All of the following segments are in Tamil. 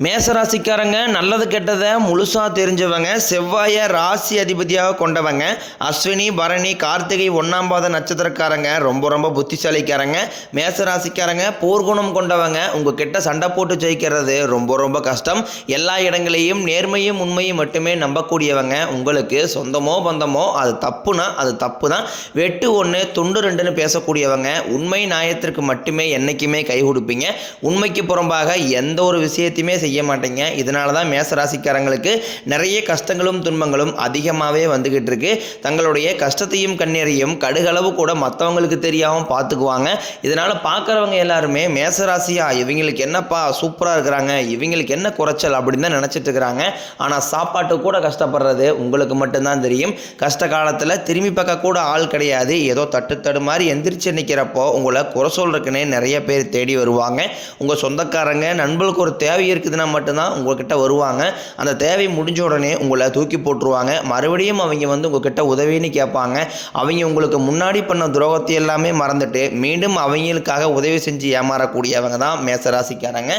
மேசராசிக்காரங்க நல்லது கெட்டதை முழுசாக தெரிஞ்சவங்க செவ்வாயை ராசி அதிபதியாக கொண்டவங்க அஸ்வினி பரணி கார்த்திகை ஒன்றாம் பாத நட்சத்திரக்காரங்க ரொம்ப ரொம்ப புத்திசாலிக்காரங்க மேசராசிக்காரங்க போர்க்குணம் கொண்டவங்க உங்கள் கிட்ட சண்டை போட்டு ஜெயிக்கிறது ரொம்ப ரொம்ப கஷ்டம். எல்லா இடங்களையும் நேர்மையும் உண்மையும் மட்டுமே நம்பக்கூடியவங்க உங்களுக்கு சொந்தமோ பந்தமோ அது தப்புனா அது தப்பு தான் வெட்டு ஒன்று துண்டு ரெண்டுன்னு பேசக்கூடியவங்க உண்மை நியாயத்திற்கு மட்டுமே என்றைக்குமே கை கொடுப்பீங்க. உண்மைக்கு புறம்பாக எந்த ஒரு விஷயத்தையுமே செய்ய மாட்டீங்க. இதனால தான் மேசராசிக்காரங்களுக்கு நிறைய கஷ்டங்களும் துன்பங்களும் அதிகமாகவே வந்துக்கிட்டு இருக்கு. தங்களுடைய கஷ்டத்தையும் கண்ணீரையும் கடுகளவு கூட மற்றவங்களுக்கு தெரியாமல் பார்த்துக்குவாங்க இதனால் பார்க்குறவங்க எல்லாருமே மேசராசியா இவங்களுக்கு என்னப்பா சூப்பராக இருக்கிறாங்க இவங்களுக்கு என்ன குறைச்சல் அப்படின்னு தான் நினச்சிட்டு இருக்கிறாங்க. ஆனால் சாப்பாட்டு கூட கஷ்டப்படுறது உங்களுக்கு மட்டும்தான் தெரியும். கஷ்ட காலத்தில் திரும்பி பார்க்க கூட ஆள் கிடையாது. ஏதோ தட்டு தடு மாதிரி எந்திரிச்சு நிற்கிறப்போ உங்களை குறை சொல்றதுக்குன்னே நிறைய பேர் தேடி வருவாங்க. உங்கள் சொந்தக்காரங்க நண்பர்களுக்கு ஒரு தேவை இருக்குது இருக்குதுன்னா மட்டும்தான் உங்கள்கிட்ட வருவாங்க. அந்த தேவை முடிஞ்ச உடனே உங்களை தூக்கி போட்டுருவாங்க. மறுபடியும் அவங்க வந்து உங்ககிட்ட உதவின்னு கேட்பாங்க. அவங்க உங்களுக்கு முன்னாடி பண்ண துரோகத்தை எல்லாமே மறந்துட்டு மீண்டும் அவங்களுக்காக உதவி செஞ்சு ஏமாறக்கூடியவங்க தான் மேசராசிக்காரங்க.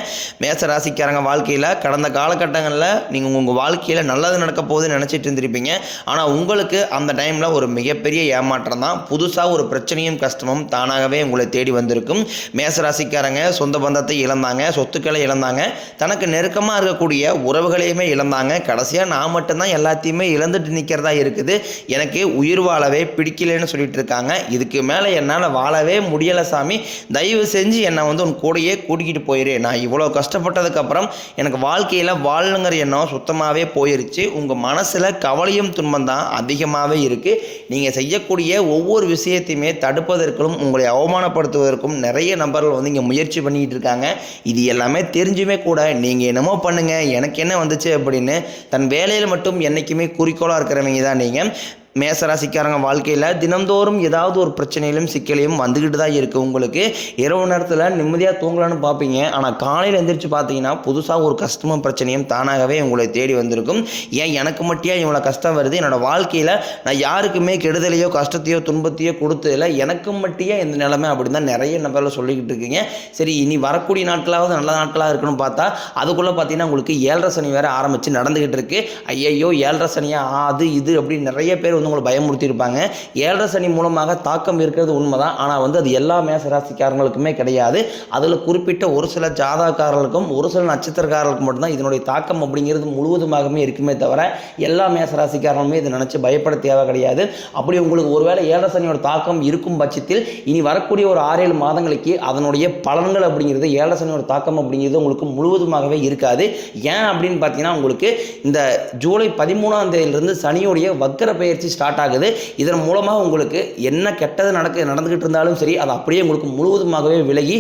மேசராசிக்காரங்க வாழ்க்கையில் கடந்த காலகட்டங்களில் நீங்கள் உங்கள் வாழ்க்கையில் நல்லது நடக்க போகுதுன்னு நினச்சிட்டு இருந்திருப்பீங்க. ஆனால் உங்களுக்கு அந்த டைமில் ஒரு மிகப்பெரிய ஏமாற்றம் தான். புதுசாக ஒரு பிரச்சனையும் கஷ்டமும் தானாகவே உங்களை தேடி வந்திருக்கும். மேசராசிக்காரங்க சொந்த பந்தத்தை இழந்தாங்க. சொத்துக்களை இழந்தாங்க. தனக்கு நெருக்கமாக இருக்கக்கூடிய உறவுகளையுமே இழந்தாங்க. கடைசியாக நான் மட்டும்தான் எல்லாத்தையுமே இழந்துட்டு நிற்கிறதா இருக்குது. எனக்கு உயிர் வாழவே பிடிக்கலைன்னு சொல்லிட்டு இருக்காங்க. இதுக்கு மேலே என்னால் வாழவே முடியலை சாமி. தயவு செஞ்சு என்னை வந்து உன் கூடயே கூட்டிக்கிட்டு போயிரு. நான் இவ்வளோ கஷ்டப்பட்டதுக்கப்புறம் எனக்கு வாழ்க்கையில் வாழணுங்கிற எண்ணம் சுத்தமாகவே போயிருச்சு. உங்கள் மனசில் கவலையும் துன்பம் தான் அதிகமாகவே இருக்குது நீங்கள் செய்யக்கூடிய ஒவ்வொரு விஷயத்தையுமே தடுப்பதற்கும் உங்களை அவமானப்படுத்துவதற்கும் நிறைய நபர்கள் வந்து இங்கே முயற்சி பண்ணிக்கிட்டு இருக்காங்க. இது எல்லாமே தெரிஞ்சுமே கூட நீங்கள் என்னமோ பண்ணுங்கள் எனக்கு என்ன வந்துச்சு அப்படின்னு தன் வேலையில் மட்டும் என்றைக்குமே குறிக்கோளாக இருக்கிறவங்க தான் நீங்கள் மேசராசிக்காரங்க வாழ்க்கையில் தினந்தோறும் ஏதாவது ஒரு பிரச்சனையிலும் சிக்கலையும் வந்துக்கிட்டு தான் இருக்குது உங்களுக்கு இரவு நேரத்தில் நிம்மதியாக தூங்கலான்னு பார்ப்பீங்க ஆனால் காலையில் எந்திரிச்சு பார்த்தீங்கன்னா புதுசாக ஒரு கஷ்டமும் பிரச்சனையும் தானாகவே உங்களை தேடி வந்திருக்கும். ஏன் எனக்கு மட்டும் இவ்வளோ கஷ்டம் வருது? என்னோடய வாழ்க்கையில் நான் யாருக்குமே கெடுதலையோ கஷ்டத்தையோ துன்பத்தையோ கொடுத்ததில்ல. எனக்கு மட்டும் இந்த நிலைமை அப்படின்னு தான் நிறைய நபரில் சொல்லிக்கிட்டு இருக்கீங்க. சரி இனி வரக்கூடிய நாட்களாவது நல்ல நாட்களாக இருக்கணும்னு பார்த்தா அதுக்குள்ளே பார்த்தீங்கன்னா உங்களுக்கு ஏழரை சனி வேறு ஆரம்பித்து நடந்துக்கிட்டு இருக்கு. ஐயையோ ஏழரை சனியா? ஆ, அது இது அப்படின்னு நிறைய பேர் வந்து உங்களை பயமுறுத்தியிருப்பாங்க. ஏழரை சனி மூலமாக தாக்கம் இருக்கிறது உண்மைதான். ஆனால் வந்து அது எல்லா மேசராசிக்காரங்களுக்குமே கிடையாது. அதில் குறிப்பிட்ட ஒரு சில ஜாதகக்காரர்களுக்கும் ஒரு சில நட்சத்திரக்காரர்களுக்கு மட்டும்தான் இதனுடைய தாக்கம் அப்படிங்கிறது முழுவதுமாகவே இருக்குமே தவிர எல்லா மேசராசிக்காரங்களுமே இதை நினச்சி பயப்பட தேவை கிடையாது. அப்படி உங்களுக்கு ஒருவேளை ஏழரை சனியோட தாக்கம் இருக்கும் பட்சத்தில் இனி வரக்கூடிய ஒரு ஆறு ஏழு மாதங்களுக்கு அதனுடைய பலன்கள் அப்படிங்கிறது ஏழரை சனியோட தாக்கம் அப்படிங்கிறது உங்களுக்கு முழுவதுமாகவே இருக்காது. ஏன் அப்படின்னு பார்த்தீங்கன்னா உங்களுக்கு இந்த ஜூலை பதிமூணாம் தேதியிலிருந்து சனியோடைய வக்கர பயிற்சி ஸ்டார்ட் ஆகுது. இதன் மூலமாக உங்களுக்கு என்ன கெட்டது நடக்க நடந்துக்கிட்டு இருந்தாலும் சரி அது அப்படியே உங்களுக்கு முழுவதுமாகவே விலகி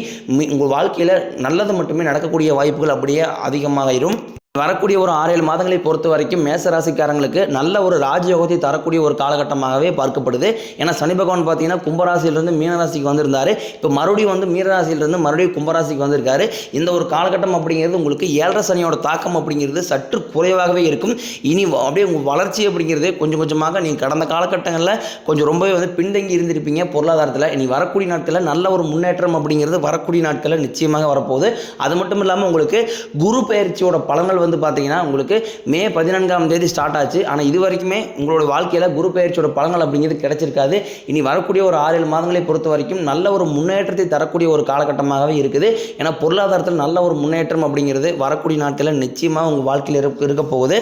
உங்கள் வாழ்க்கையில் நல்லது மட்டுமே நடக்கக்கூடிய வாய்ப்புகள் அப்படியே அதிகமாகிடும் வரக்கூடிய ஒரு ஆறேழு மாதங்களை பொறுத்த வரைக்கும் மேச ராசிக்காரங்களுக்கு நல்ல ஒரு ராஜயோகத்தை தரக்கூடிய ஒரு காலகட்டமாகவே பார்க்கப்படுது. ஏன்னா சனி பகவான் பார்த்தீங்கன்னா கும்பராசியிலிருந்து மீனராசிக்கு வந்திருந்தாரு. இப்போ மறுபடியும் வந்து மீனராசியிலிருந்து மறுபடியும் கும்பராசிக்கு வந்திருக்காரு. இந்த ஒரு காலகட்டம் அப்படிங்கிறது உங்களுக்கு ஏழரை சனியோட தாக்கம் அப்படிங்கிறது சற்று குறைவாகவே இருக்கும். இனி அப்படியே உங்கள் வளர்ச்சி அப்படிங்கிறது கொஞ்சம் கொஞ்சமாக நீங்கள் கடந்த காலகட்டங்களில் கொஞ்சம் ரொம்பவே வந்து பின்தங்கி இருந்திருப்பீங்க. பொருளாதாரத்தில் இனி வரக்கூடிய நாட்களில் நல்ல ஒரு முன்னேற்றம் அப்படிங்கிறது வரக்கூடிய நாட்களில் நிச்சயமாக வரப்போகுது. அது மட்டும் இல்லாமல் உங்களுக்கு குரு பயிற்சியோட பலன்கள் வந்து பார்த்தீங்கன்னா உங்களுக்கு மே பதினான்காம் தேதி ஸ்டார்ட் ஆச்சு. ஆனால் இது வரைக்குமே உங்களோட வாழ்க்கையில் குரு பயிற்சியோட பலங்கள் அப்படிங்கிறது கிடைச்சிருக்காது. இனி வரக்கூடிய ஒரு ஆறு ஏழு மாதங்களை பொறுத்த வரைக்கும் நல்ல ஒரு முன்னேற்றத்தை தரக்கூடிய ஒரு காலகட்டமாகவே இருக்குது. ஏன்னா பொருளாதாரத்தில் நல்ல ஒரு முன்னேற்றம் அப்படிங்கிறது வரக்கூடிய நாட்களில் நிச்சயமாக உங்கள் வாழ்க்கையில் இருக்க இருக்க போகுது.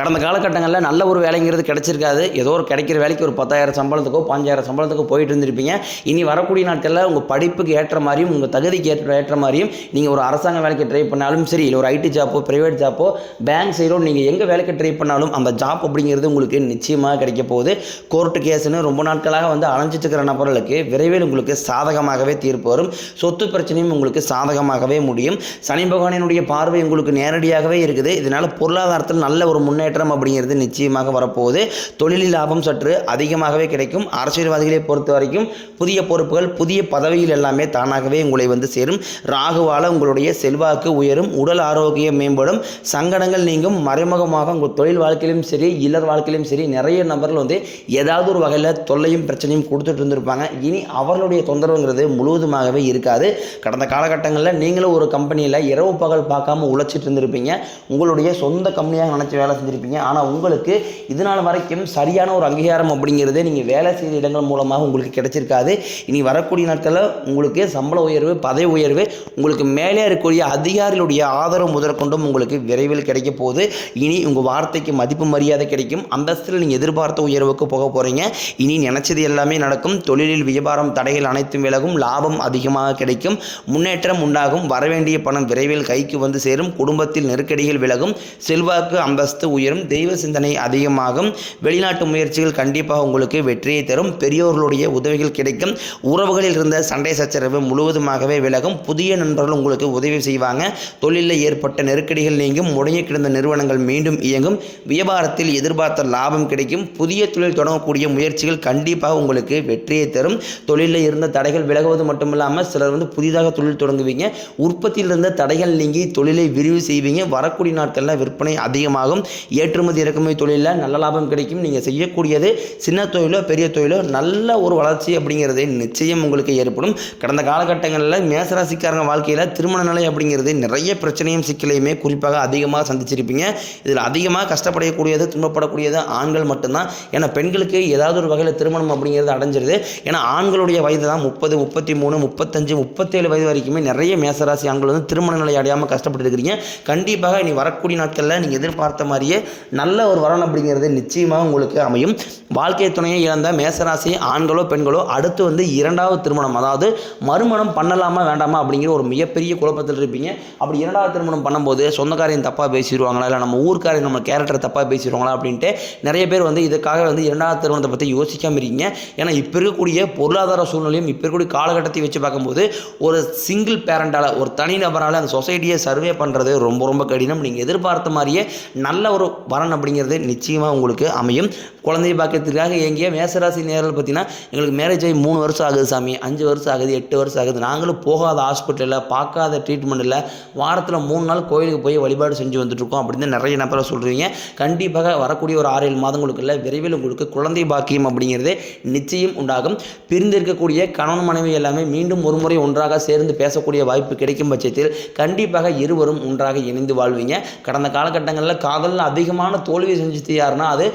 கடந்த காலகட்டங்களில் நல்ல ஒரு வேலைங்கிறது கிடைச்சிருக்காது. ஏதோ ஒரு கிடைக்கிற வேலைக்கு ஒரு பத்தாயிரம் சம்பளத்துக்கோ பாஞ்சாயிரம் சம்பளத்துக்கோ போயிட்டு இருந்திருப்பீங்க. இனி வரக்கூடிய நாட்களில் உங்கள் படிப்புக்கு ஏற்ற மாதிரியும் உங்கள் தகுதிக்கு ஏற்ற ஏற்ற மாதிரியும் நீங்கள் ஒரு அரசாங்க வேலைக்கு ட்ரை பண்ணாலும் சரி இல்லை ஒரு ஐடி ஜாப்போ ப்ரைவேட் ஜாப்போ பேங்க் சைடோ நீங்கள் எங்கே வேலைக்கு ட்ரை பண்ணாலும் அந்த ஜாப் அப்படிங்கிறது உங்களுக்கு நிச்சயமாக கிடைக்க போகுது. கோர்ட்டு கேஸ்னு ரொம்ப நாட்களாக வந்து அலைஞ்சிட்டு இருக்கிற நபர்களுக்கு விரைவில் உங்களுக்கு சாதகமாகவே தீர்ப்பு வரும். சொத்து பிரச்சனையும் உங்களுக்கு சாதகமாகவே முடியும். சனி பகவானினுடைய பார்வை உங்களுக்கு நேரடியாகவே இருக்குது. இதனால் பொருளாதாரத்தில் நல்ல ஒரு முன்னேற்றம் முன்னேற்றம் அப்படிங்கிறது நிச்சயமாக வரப்போகுது. தொழிலில் லாபம் சற்று அதிகமாகவே கிடைக்கும். அரசியல்வாதிகளை பொறுத்த வரைக்கும் புதிய பொறுப்புகள் புதிய பதவியில் எல்லாமே தானாகவே உங்களை வந்து சேரும். ராகுவால உங்களுடைய செல்வாக்கு உயரும். உடல் ஆரோக்கியம் மேம்படும். சங்கடங்கள் நீங்கும். மறைமுகமாக உங்கள் தொழில் வாழ்க்கையிலும் சரி இல்லர் வாழ்க்கையிலும் சரி நிறைய நபர்கள் வந்து ஏதாவது ஒரு வகையில் தொல்லையும் பிரச்சனையும் கொடுத்துட்டு இருந்திருப்பாங்க. இனி அவர்களுடைய தொந்தரவுங்கிறது முழுவதுமாகவே இருக்காது. கடந்த காலகட்டங்களில் நீங்களும் ஒரு கம்பெனியில் இரவு பகல் பார்க்காம உழைச்சிட்டு இருந்திருப்பீங்க. உங்களுடைய சொந்த கம்பெனியாக நினச்சி வேலை செஞ்சுருப்பீங்க ஆனால் உங்களுக்கு இது நாள் வரைக்கும் சரியான ஒரு அங்கீகாரம் அப்படிங்கிறதே நீங்கள் வேலை செய்த இடங்கள் மூலமாக உங்களுக்கு கிடைச்சிருக்காது. இனி வரக்கூடிய நாட்களில் உங்களுக்கு சம்பள உயர்வு பதவி உயர்வு உங்களுக்கு மேலே இருக்கக்கூடிய அதிகாரிகளுடைய ஆதரவு முதற்கொண்டும் உங்களுக்கு விரைவில் கிடைக்க போகுது. இனி உங்கள் வார்த்தைக்கு மதிப்பு மரியாதை கிடைக்கும். அந்தஸ்தில் நீங்கள் எதிர்பார்த்த உயர்வுக்கு போக போகிறீங்க இனி நினச்சது எல்லாமே நடக்கும். தொழிலில் வியாபாரம் தடைகள் அனைத்தும் விலகும். லாபம் அதிகமாக கிடைக்கும். முன்னேற்றம் உண்டாகும். வரவேண்டிய பணம் விரைவில் கைக்கு வந்து சேரும். குடும்பத்தில் நெருக்கடிகள் விலகும். செல்வாக்கு அந்தஸ்து உயர் உயரும் தெய்வ சிந்தனை அதிகமாகும். வெளிநாட்டு முயற்சிகள் கண்டிப்பாக உங்களுக்கு வெற்றியை தரும். பெரியோர்களுடைய உதவிகள் கிடைக்கும். உறவுகளில் இருந்த சண்டை சச்சரவு முழுவதுமாகவே விலகும். புதிய நண்பர்கள் உங்களுக்கு உதவி செய்வாங்க. தொழிலில் ஏற்பட்ட நெருக்கடிகள் நீங்கும். முடங்கி கிடந்த நிறுவனங்கள் மீண்டும் இயங்கும். வியாபாரத்தில் எதிர்பார்த்த லாபம் கிடைக்கும். புதிய தொழில் தொடங்கக்கூடிய முயற்சிகள் கண்டிப்பாக உங்களுக்கு வெற்றியை தரும். தொழிலில் இருந்த தடைகள் விலகுவது மட்டுமில்லாமல் சிலர் வந்து புதிதாக தொழில் தொடங்குவீங்க. உற்பத்தியில் இருந்த தடைகள் நீங்கி தொழிலை விரிவு செய்வீங்க. வரக்கூடிய நாட்களில் விற்பனை அதிகமாகும். ஏற்றுமதி இறக்குமதி தொழிலில் நல்ல லாபம் கிடைக்கும். நீங்கள் செய்யக்கூடியது சின்ன தொழிலோ பெரிய தொழிலோ நல்ல ஒரு வளர்ச்சி அப்படிங்கிறது நிச்சயம் உங்களுக்கு ஏற்படும். கடந்த காலகட்டங்களில் மேசராசிக்காரங்க வாழ்க்கையில் திருமண நிலை அப்படிங்கிறது நிறைய பிரச்சனையும் சிக்கலையுமே குறிப்பாக அதிகமாக சந்திச்சிருப்பீங்க. இதில் அதிகமாக கஷ்டப்படக்கூடியது துன்பப்படக்கூடியது ஆண்கள் மட்டும்தான். ஏன்னா பெண்களுக்கு ஏதாவது ஒரு வகையில் திருமணம் அப்படிங்கிறது அடைஞ்சிருது. ஏன்னா ஆண்களுடைய வயது தான் முப்பது முப்பத்தி மூணு முப்பத்தஞ்சு முப்பத்தேழு வயது வரைக்குமே நிறைய மேசராசி ஆண்கள் வந்து திருமண நிலை அடையாமல் கஷ்டப்பட்டு இருக்கிறீங்க. கண்டிப்பாக இனி வரக்கூடிய நாட்களில் நீங்கள் எதிர்பார்த்த மாதிரியே நல்ல ஒரு வரன் அப்படிங்கிறது நிச்சயமாக உங்களுக்கு அமையும். வாழ்க்கை துணையை இழந்த மேசராசி ஆண்களோ பெண்களோ அடுத்து வந்து இரண்டாவது திருமணம் அதாவது மறுமணம் பண்ணலாமா வேண்டாமா அப்படிங்கிற ஒரு மிகப்பெரிய குழப்பத்தில் இருப்பீங்க. அப்படி இரண்டாவது திருமணம் பண்ணும்போது சொந்தக்காரையும் தப்பாக பேசிடுவாங்களா இல்லை நம்ம ஊருக்காரையும் நம்ம கேரக்டர் தப்பாக பேசிடுவாங்களா அப்படின்ட்டு நிறைய பேர் வந்து இதுக்காக வந்து இரண்டாவது திருமணத்தை பற்றி யோசிக்காம இருக்கீங்க. ஏன்னா இப்போ இருக்கக்கூடிய பொருளாதார சூழ்நிலையும் இப்போ இருக்கக்கூடிய காலகட்டத்தை வச்சு பார்க்கும்போது ஒரு சிங்கிள் பேரண்டால் ஒரு தனிநபரால் அந்த சொசைட்டியை சர்வே பண்ணுறது ரொம்ப ரொம்ப கடினம். நீங்கள் எதிர்பார்த்த மாதிரியே நல்ல ஒரு வரன் அப்படிங்கிறது நிச்சயமாக உங்களுக்கு அமையும். குழந்தை பாக்கியத்திற்காக எங்கேயோ மேசராசி நேரில் பார்த்தீங்கன்னா எங்களுக்கு மேரேஜ் ஆகி மூணு வருஷம் ஆகுது சாமி. அஞ்சு வருஷம் ஆகுது எட்டு வருஷம் ஆகுது. நாங்களும் போகாத ஹாஸ்பிட்டலில் பார்க்காத ட்ரீட்மெண்ட்டில் வாரத்தில் மூணு நாள் கோயிலுக்கு போய் வழிபாடு செஞ்சு வந்துட்டுருக்கோம் அப்படின்னு நிறைய நபரை சொல்கிறீங்க கண்டிப்பாக வரக்கூடிய ஒரு ஆறு ஏழு மாதங்களுக்குள்ள விரைவில் உங்களுக்கு குழந்தை பாக்கியம் அப்படிங்கிறது நிச்சயம் உண்டாகும். பிரிந்திருக்கக்கூடிய கணவன் மனைவி எல்லாமே மீண்டும் ஒரு முறை ஒன்றாக சேர்ந்து பேசக்கூடிய வாய்ப்பு கிடைக்கும் பட்சத்தில் கண்டிப்பாக இருவரும் ஒன்றாக இணைந்து வாழ்வீங்க. கடந்த காலகட்டங்களில் காதலில் அதிகமான தோல்வி செஞ்சது யாருன்னா அது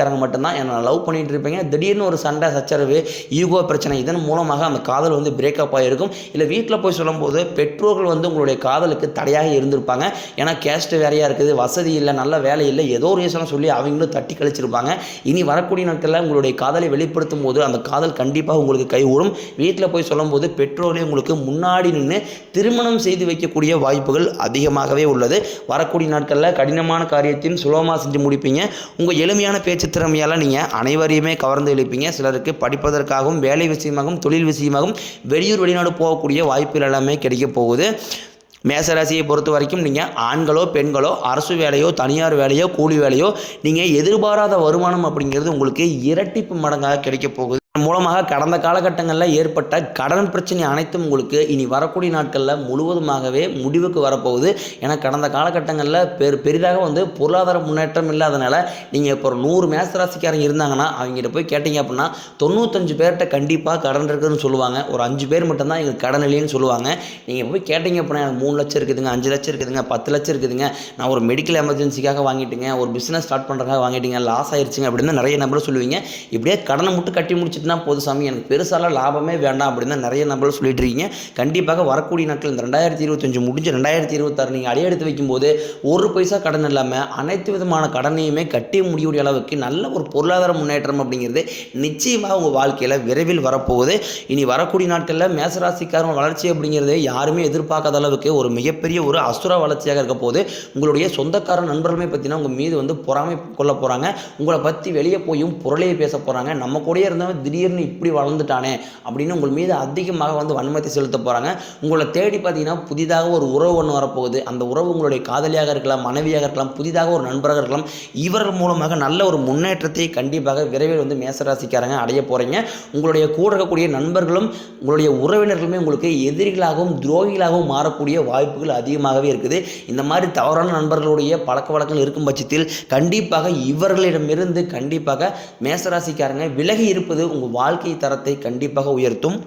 மேசராசிக்காரங்க மட்டும்தான். என்னை லவ் பண்ணிட்டு இருப்பீங்க. திடீர்னு ஒரு சண்டை சச்சரவு ஈகோ பிரச்சனை இதன் மூலமாக அந்த காதல் வந்து பிரேக்கப் ஆகிருக்கும் இல்லை வீட்டில் போய் சொல்லும்போது பெற்றோர்கள் வந்து உங்களுடைய காதலுக்கு தடையாக இருந்திருப்பாங்க. ஏன்னா கேஸ்ட் வேறையாக இருக்குது வசதி இல்லை நல்ல வேலை இல்லை ஏதோ ஒரு சொல்லி அவங்களும் தட்டி கழிச்சிருப்பாங்க. இனி வரக்கூடிய நாட்களில் உங்களுடைய காதலை வெளிப்படுத்தும் போது அந்த காதல் கண்டிப்பாக உங்களுக்கு கைகூடும். வீட்டில் போய் சொல்லும்போது பெற்றோர்களே உங்களுக்கு முன்னாடி நின்று திருமணம் செய்து வைக்கக்கூடிய வாய்ப்புகள் அதிகமாகவே உள்ளது. வரக்கூடிய நாட்களில் கடினமான காரியத்தையும் சுலபமாக செஞ்சு முடிப்பீங்க. உங்கள் எளிமையான பேச்சு திறமையால் நீங்கள் அனைவரையுமே கவர்ந்து இழுப்பீங்க. சிலருக்கு படிப்பதற்காகவும் வேலை விஷயமாகவும் தொழில் விஷயமாகவும் வெளியூர் வெளிநாடு போகக்கூடிய வாய்ப்புகள் எல்லாமே கிடைக்க போகுது. மேசராசியை பொறுத்த வரைக்கும் நீங்கள் ஆண்களோ பெண்களோ அரசு வேலையோ தனியார் வேலையோ கூலி வேலையோ நீங்கள் எதிர்பாராத வருமானம் அப்படிங்கிறது உங்களுக்கு இரட்டிப்பு மடங்காக கிடைக்க போகுது. மூலமாக கடந்த காலகட்டங்களில் ஏற்பட்ட கடன் பிரச்சனை அனைத்தும் உங்களுக்கு இனி வரக்கூடிய நாட்களில் முழுவதுமாகவே முடிவுக்கு வரப்போகுது. ஏன்னா கடந்த காலகட்டங்களில் பெரு பெரிதாக வந்து பொருளாதார முன்னேற்றம் இல்லாதனால நீங்கள் இப்போ ஒரு நூறு மேசராசிக்காரங்க இருந்தாங்கன்னா அவங்ககிட்ட போய் கேட்டிங்க அப்படின்னா தொண்ணூத்தஞ்சு பேர்கிட்ட கண்டிப்பாக கடன் இருக்குதுன்னு சொல்லுவாங்க. ஒரு அஞ்சு பேர் மட்டும்தான் எங்களுக்கு கடன் இல்லைன்னு சொல்லுவாங்க. நீங்கள் போய் கேட்டிங்க அப்படின்னா எனக்கு மூணு லட்சம் இருக்குதுங்க அஞ்சு லட்சம் இருக்குதுங்க பத்து லட்சம் இருக்குதுங்க நான் ஒரு மெடிக்கல் எமர்ஜென்சிக்காக வாங்கிட்டுங்க ஒரு பிஸ்னஸ் ஸ்டார்ட் பண்ணுறதுக்காக வாங்கிட்டீங்க லாஸ் ஆயிடுச்சுங்க அப்படின்னு நிறைய நம்பர் சொல்லுவீங்க. இப்படியே கடனை மட்டும் கட்டி முடிச்சிட்டுனா போதும் சாமி. எனக்கு பெருசாலாம் லாபமே வேண்டாம் அப்படின்னு தான் நிறைய நபர்கள் சொல்லிட்டு இருக்கீங்க. கண்டிப்பாக வரக்கூடிய நாட்கள் இந்த ரெண்டாயிரத்தி இருபத்தஞ்சு முடிஞ்சு ரெண்டாயிரத்தி இருபத்தாறு நீங்கள் அடியெடுத்து வைக்கும்போது ஒரு பைசா கடன் இல்லாமல் அனைத்து விதமான கடனையுமே கட்டி முடியக்கூடிய அளவுக்கு நல்ல ஒரு பொருளாதார முன்னேற்றம் அப்படிங்கிறது நிச்சயமாக உங்கள் வாழ்க்கையில் விரைவில் வரப்போகுது. இனி வரக்கூடிய நாட்களில் மேசராசிக்காரன் வளர்ச்சி அப்படிங்கிறது யாருமே எதிர்பார்க்காத அளவுக்கு ஒரு மிகப்பெரிய ஒரு அசுர வளர்ச்சியாக இருக்க போது உங்களுடைய சொந்தக்கார நண்பர்களுமே பார்த்தீங்கன்னா உங்கள் மீது வந்து பொறாமை கொள்ள போகிறாங்க உங்களை பற்றி வெளியே போயும் புரளையை பேச போகிறாங்க நம்ம கூடயே இருந்தவங்க திடீர்னு இப்படி வளர்ந்துட்டானே அப்படின்னு உங்கள் மீது அதிகமாக வந்து வன்மத்தை செலுத்த போகிறாங்க உங்களை தேடி பார்த்தீங்கன்னா புதிதாக ஒரு உறவு ஒன்று வரப்போகுது. அந்த உறவு உங்களுடைய காதலியாக இருக்கலாம் மனைவியாக இருக்கலாம் புதிதாக ஒரு நண்பராக இருக்கலாம். இவர்கள் மூலமாக நல்ல ஒரு முன்னேற்றத்தை கண்டிப்பாக விரைவில் வந்து மேசராசிக்காரங்க அடைய போகிறீங்க உங்களுடைய கூட இருக்கக்கூடிய நண்பர்களும் உங்களுடைய உறவினர்களுமே உங்களுக்கு எதிரிகளாகவும் துரோகிகளாகவும் மாறக்கூடிய வாய்ப்புகள் அதிகமாகவே இருக்குது. இந்த மாதிரி தவறான நண்பர்களுடைய பழக்க வழக்கங்கள் இருக்கும் பட்சத்தில் கண்டிப்பாக இவர்களிடமிருந்து கண்டிப்பாக மேசராசிக்காரங்க விலகி இருப்பது உங்கள் வாழ்க்கை தரத்தை கண்டிப்பாக உயர்த்தும்.